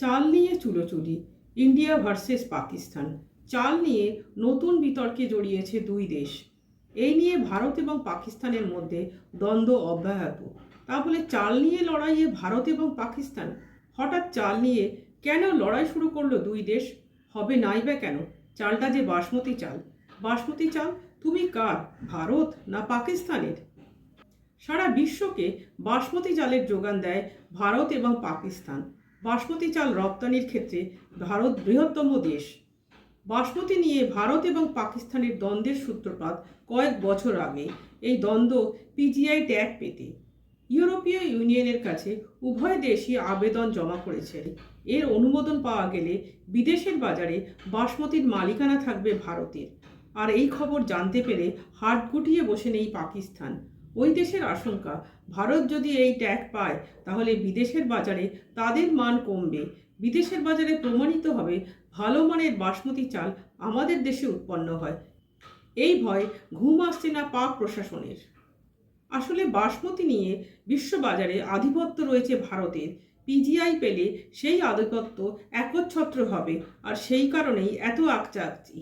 চাল নিয়ে চুলোচুরি India versus Pakistan. চাল নিয়ে নতুন বিতর্কে জড়িয়েছে দুই দেশ। এই নিয়ে ভারত এবং পাকিস্তানের মধ্যে দ্বন্দ্ব অব্যাহত। তা বলে চাল নিয়ে লড়াইয়ে ভারত এবং পাকিস্তান? হঠাৎ চাল নিয়ে কেন লড়াই শুরু করল দুই দেশ? হবে নাই বা কেন? চালটা যে বাসমতি চাল। বাসমতি চাল তুমি কার, ভারত না পাকিস্তানের? সারা বিশ্বকে বাসমতি চালের যোগান দেয় ভারত এবং পাকিস্তান। বাসমতি চাল রপ্তানির ক্ষেত্রে ভারত বৃহত্তম দেশ। বাসমতি নিয়ে ভারত এবং পাকিস্তানের দ্বন্দ্বের সূত্রপাত কয়েক বছর আগে এই দ্বন্দ্ব পিজিআই ট্যাগ পেতে। ইউরোপীয় ইউনিয়নের কাছে উভয় দেশই আবেদন জমা করেছে। এর অনুমোদন পাওয়া গেলে বিদেশের বাজারে বাসমতির মালিকানা থাকবে ভারতের। আর এই খবর জানতে পেরে হাট গুটিয়ে বসে নেই পাকিস্তান। ওই দেশের আশঙ্কা, ভারত যদি এই ট্যাগ পায়, তাহলে বিদেশের বাজারে তাদের মান কমবে। বিদেশের বাজারে প্রমাণিত হবে, ভালো মানের বাসমতি চাল আমাদের দেশে উৎপন্ন হয়। এই ভয় ঘুম আসছে না পাক প্রশাসনের। আসলে বাসমতি নিয়ে বিশ্ববাজারে আধিপত্য রয়েছে ভারতের। পিজিআই পেলে সেই আধিপত্য একচ্ছত্র হবে, আর সেই কারণেই এত আকচা আকচি